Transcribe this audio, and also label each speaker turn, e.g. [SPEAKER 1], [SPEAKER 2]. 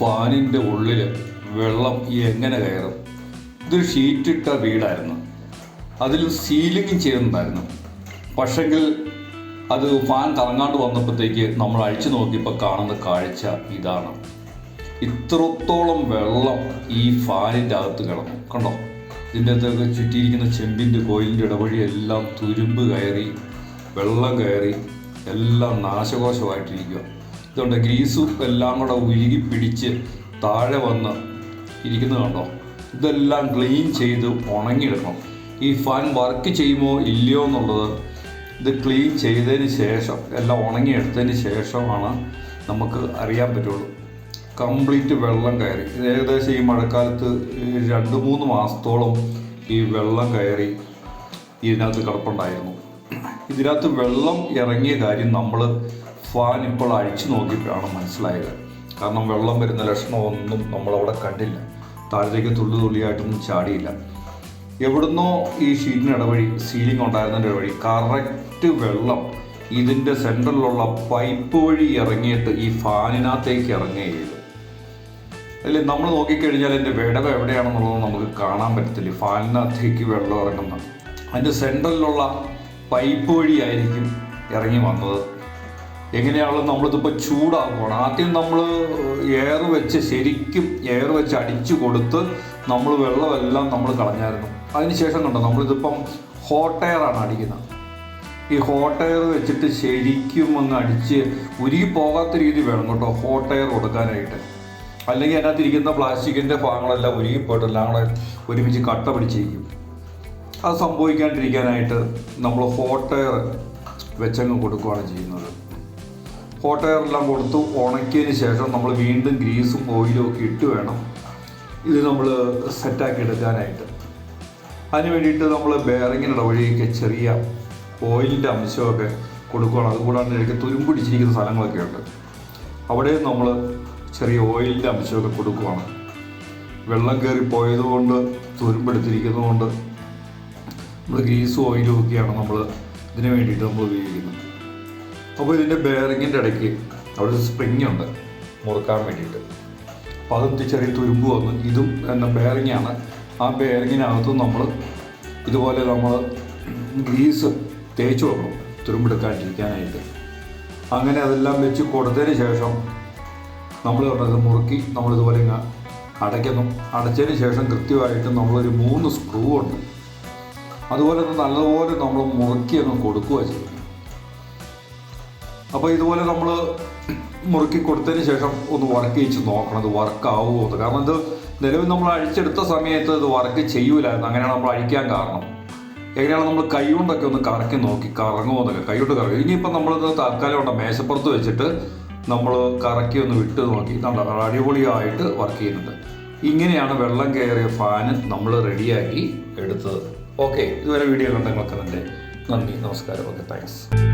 [SPEAKER 1] ഫാനിന്റെ ഉള്ളിൽ വെള്ളം എങ്ങനെ കയറും? ഇതൊരു ഷീറ്റിട്ട വീടായിരുന്നു. അതിൽ സീലിംഗ് ചെയ്യുന്നുണ്ടായിരുന്നു. പക്ഷെങ്കിൽ അത് ഫാൻ കറങ്ങാണ്ട് വന്നപ്പോഴത്തേക്ക് നമ്മൾ അഴിച്ചു നോക്കിയപ്പോൾ കാണുന്ന കാഴ്ച ഇതാണ്. ഇത്രത്തോളം വെള്ളം ഈ ഫാനിന്റെ അകത്ത് കിടന്നു. കണ്ടോ? ഇതിന്റെ അകത്തൊക്കെ ചുറ്റിയിരിക്കുന്ന ചെമ്പിന്റെ കോയിലിന്റെ ഇടവഴി എല്ലാം തുരുമ്പ് കയറി വെള്ളം കയറി എല്ലാം നാശകോശമായിട്ടിരിക്കുക ഇതുകൊണ്ട് ഗ്രീസും എല്ലാം കൂടെ ഉരുകി പിടിച്ച് താഴെ വന്ന് ഇരിക്കുന്നത് കണ്ടോ? ഇതെല്ലാം ക്ലീൻ ചെയ്ത് ഉണങ്ങിയെടുക്കണം. ഈ ഫാൻ വർക്ക് ചെയ്യുമോ ഇല്ലയോ എന്നുള്ളത് ഇത് ക്ലീൻ ചെയ്തതിന് ശേഷം എല്ലാം ഉണങ്ങിയെടുത്തതിന് ശേഷമാണ് നമുക്ക് അറിയാൻ പറ്റുള്ളൂ. കംപ്ലീറ്റ് വെള്ളം കയറി. ഇത് ഏകദേശം ഈ മഴക്കാലത്ത് രണ്ട് മൂന്ന് മാസത്തോളം ഈ വെള്ളം കയറി ഇതിനകത്ത് കിടപ്പുണ്ടായിരുന്നു. ഇതിനകത്ത് വെള്ളം ഇറങ്ങിയ കാര്യം നമ്മൾ ഫാൻ ഇപ്പോൾ അഴിച്ചു നോക്കിയപ്പോഴാണ് മനസ്സിലായത്. കാരണം വെള്ളം വരുന്ന ലക്ഷണമൊന്നും നമ്മളവിടെ കണ്ടില്ല. താഴത്തേക്ക് തുള്ളി തുള്ളിയായിട്ടൊന്നും ചാടിയില്ല. എവിടുന്നോ ഈ ഷീറ്റിന് ഇടവഴി സീലിംഗ് ഉണ്ടായിരുന്നതിന്റെ ഇടവഴി കറക്റ്റ് വെള്ളം ഇതിന്റെ സെന്ററിലുള്ള പൈപ്പ് വഴി ഇറങ്ങിയിട്ട് ഈ ഫാനിനകത്തേക്ക് ഇറങ്ങുകയും ചെയ്തു അതിൽ നമ്മൾ നോക്കിക്കഴിഞ്ഞാൽ എന്റെ വിടവ് എവിടെയാണെന്നുള്ളത് നമുക്ക് കാണാൻ പറ്റത്തില്ല. ഫാനിനകത്തേക്ക് വെള്ളം ഇറങ്ങുന്ന. അതിന്റെ സെന്ററിലുള്ള പൈപ്പ് വഴിയായിരിക്കും ഇറങ്ങി വന്നത്. എങ്ങനെയാണല്ലോ നമ്മളിതിപ്പോൾ ചൂടാക്കുകയാണ് ആദ്യം നമ്മൾ എയർ വെച്ച് ശരിക്കും എയർ വെച്ച് അടിച്ചു കൊടുത്ത് നമ്മൾ വെള്ളമെല്ലാം നമ്മൾ കളഞ്ഞായിരുന്നു. അതിനുശേഷം കണ്ടോ നമ്മളിതിപ്പം ഹോട്ട് ആണ് അടിക്കുന്നത്. ഈ ഹോട്ട് എയർ വെച്ചിട്ട് ശരിക്കും അങ്ങ് അടിച്ച് ഉരുകി പോകാത്ത രീതി വേണം കേട്ടോ ഹോട്ട് എയർ കൊടുക്കാനായിട്ട്. അല്ലെങ്കിൽ അതിനകത്തിരിക്കുന്ന പ്ലാസ്റ്റിക്കിന്റെ ഭാഗങ്ങളെല്ലാം ഉരുകി പോയിട്ടെല്ലാം കൂടെ ഒരുമിച്ച് കട്ട പിടിച്ചിരിക്കും. അത് സംഭവിക്കാണ്ടിരിക്കാനായിട്ട് നമ്മൾ ഹോട്ട് എയർ വെച്ചങ്ങ് കൊടുക്കുകയാണ് ചെയ്യുന്നത്. ഹോട്ട് എല്ലാം കൊടുത്ത് ഉണക്കിയതിന് ശേഷം നമ്മൾ വീണ്ടും ഗ്രീസും ഓയിലും ഒക്കെ ഇട്ട് വേണം. ഇത് നമ്മൾ സെറ്റാക്കി എടുക്കാനായിട്ട്. അതിന് വേണ്ടിയിട്ട് നമ്മൾ ബെയറിങ്ങിന്റെ വഴിയൊക്കെ ചെറിയ ഓയിലിന്റെ അംശമൊക്കെ കൊടുക്കുകയാണ്. അതുകൂടാണ്ട് എനിക്ക് തുരുമ്പിടിച്ചിരിക്കുന്ന സ്ഥലങ്ങളൊക്കെ ഉണ്ട്. അവിടെയും നമ്മൾ ചെറിയ ഓയിലിന്റെ അംശമൊക്കെ കൊടുക്കുകയാണ്. വെള്ളം കയറി പോയതുകൊണ്ട് തുരുമ്പെടുത്തിരിക്കുന്നതുകൊണ്ട് നമ്മൾ ഗ്രീസും ഓയിലും ഒക്കെയാണ് നമ്മൾ ഇതിന് വേണ്ടിയിട്ട് നമ്മൾ ഉപയോഗിക്കുന്നത്. അപ്പോൾ ഇതിന്റെ ബെയറിങ്ങിന്റെ ഇടയ്ക്ക് അവിടെ ഒരു സ്പ്രിങ് ഉണ്ട്. മുറുക്കാൻ വേണ്ടിയിട്ട്. അപ്പോൾ അതും ചെറിയ തുരുമ്പ് വന്നു. ഇതും എന്ന ബെയറിങ്ങാണ് ആ ബെയറിങ്ങിനകത്ത് നമ്മൾ ഇതുപോലെ നമ്മൾ ഗ്രീസ് തേച്ച് വെക്കണം. തുരുമ്പെടുക്കാണ്ടിരിക്കാനായിട്ട്. അങ്ങനെ അതെല്ലാം വെച്ച് കൊടുത്തതിന് ശേഷം നമ്മൾ പറഞ്ഞത് മുറുക്കി നമ്മളിതുപോലെ അടയ്ക്കുന്നു. അടച്ചതിന് ശേഷം കൃത്യമായിട്ട് നമ്മളൊരു മൂന്ന് സ്ക്രൂ ഉണ്ട്. അതുപോലെ തന്നെ നല്ലതുപോലെ നമ്മൾ മുറുക്കി അങ്ങ് കൊടുക്കുക ചെയ്യുന്നത്. അപ്പോൾ ഇതുപോലെ നമ്മൾ മുറുക്കി കൊടുത്തതിന് ശേഷം ഒന്ന് വർക്ക് ചെയ്ച്ച് നോക്കണം ഇത് വർക്ക് ആവുമോ എന്ന്. കാരണം ഇത് നിലവിൽ നമ്മൾ അഴിച്ചെടുത്ത സമയത്ത് ഇത് വർക്ക് ചെയ്യൂലായിരുന്നു. അങ്ങനെയാണ് നമ്മൾ അഴിക്കാൻ കാരണം. എങ്ങനെയാണ് നമ്മൾ കൈ കൊണ്ടൊക്കെ ഒന്ന് കറക്കി നോക്കി കറങ്ങുമോ എന്നൊക്കെ. കൈ കൊണ്ട് കറങ്ങും. ഇനിയിപ്പോൾ നമ്മളിത് തൽക്കാലം ഉണ്ട് മേശപ്പുറത്ത് വെച്ചിട്ട് നമ്മൾ കറക്കി ഒന്ന് വിട്ട് നോക്കി. കണ്ടോ? അടിപൊളിയായിട്ട് വർക്ക് ചെയ്യുന്നുണ്ട്. ഇങ്ങനെയാണ് വെള്ളം കയറിയ ഫാന് നമ്മൾ റെഡിയാക്കി എടുത്തത്. ഓക്കെ ഇതുവരെ വീഡിയോ കണ്ട നിങ്ങൾക്ക് നന്ദി. നമസ്കാരം. Okay thanks